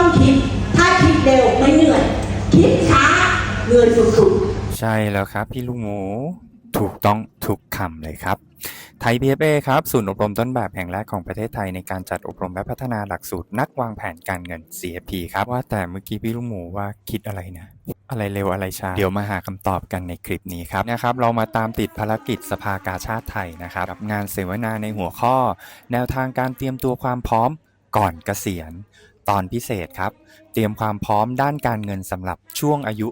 ต้องคิด ถ้าคิดเร็วไม่เหนื่อย คิดช้าเหนื่อยสุดๆ ใช่แล้วครับ พี่ลูกหมูถูกต้องทุกคำเลยครับไทย PFA ครับศูนย์อบรมต้นแบบแห่งแรกของประเทศไทยในการจัดอบรมและพัฒนาหลักสูตรนักวางแผนการเงิน CFP ครับว่าแต่เมื่อกี้พี่ลูกหมูว่าคิดอะไรนะ อะไรเร็วอะไรช้าเดี๋ยวมาหาคำตอบกันในคลิปนี้ครับนะครับ เรามาตามติดภารกิจสภากาชาติไทยนะครับกับงานเสวนาในหัวข้อ แนวทางการเตรียมตัวความพร้อมก่อนเกษียณ ตอนพิเศษครับ เตรียมความพร้อมด้านการเงินสำหรับช่วงอายุ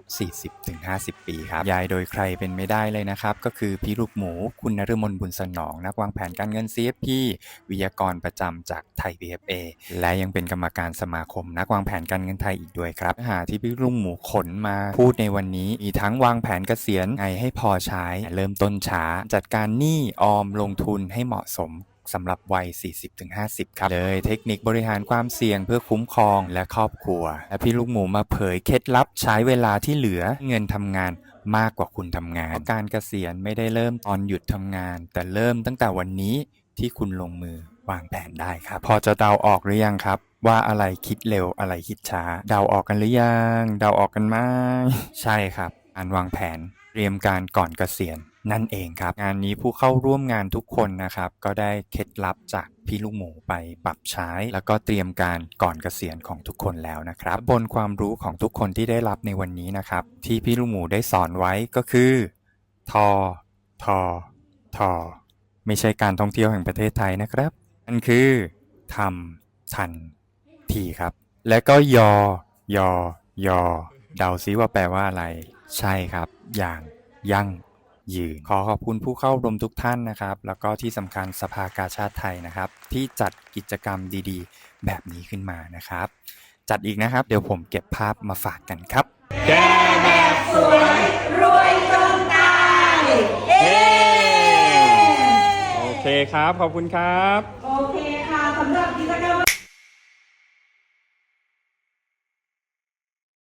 40-50 ปีครับยายโดยใครเป็นไม่ได้เลยนะครับ ก็คือพี่ลูกหมูคุณนฤมลบุญสนอง นักวางแผนการเงิน CFP วิทยากรประจำจากไทย PFA และยังเป็นกรรมการสมาคมนักวางแผนการเงินไทยอีกด้วยครับเนื้อหาที่พี่ลูกหมูขนมาพูดในวันนี้มีทั้งวางแผนเกษียณไงให้พอใช้ เริ่มต้นช้า จัดการหนี้ออมลงทุนให้เหมาะสม สำหรับวัย 40-50 ครับเลยเทคนิคบริหารความเสี่ยงเพื่อคุ้มครองและครอบครัว และพี่ลูกหมูมาเผยเคล็ดลับใช้เวลาที่เหลือเงินทำงานมากกว่าคุณทำงานเพราะการเกษียณไม่ได้เริ่มตอนหยุดทำงาน แต่เริ่มตั้งแต่วันนี้ที่คุณลงมือวางแผนได้ครับ พอจะเดาออกหรือยังครับ ว่าอะไรคิดเร็วอะไรคิดช้า เดาออกกันหรือยัง เดาออกกันไหมใช่ครับการวางแผนเตรียมการก่อนเกษียณ นั่นเองครับ งานนี้ผู้เข้าร่วมงานทุกคนนะครับ ก็ได้เคล็ดลับจากพี่ลูกหมูไปปรับใช้ แล้วก็เตรียมการก่อนเกษียณของทุกคนแล้วนะครับ บนความรู้ของทุกคนที่ได้รับในวันนี้นะครับ ที่พี่ลูกหมูได้สอนไว้ก็คือ ทอ ทอ ทอ ไม่ใช่การท่องเที่ยวแห่งประเทศไทยนะครับนั่นคือทำทันทีครับ และก็ยอ ยอ ยอ เดาซิว่าแปลว่าอะไร ใช่ครับ อย่างยั่ง ยืน ขอขอบคุณผู้เข้าร่วมทุกท่านนะครับ แล้วก็ที่สำคัญสภากาชาติไทยนะครับ ที่จัดกิจกรรมดีๆ แบบนี้ขึ้นมานะครับ จัดอีกนะครับ เดี๋ยวผมเก็บภาพมาฝากกันครับแก้แบบสวยรวยจนตายเย้โอเคครับ ขอบคุณครับ โอเค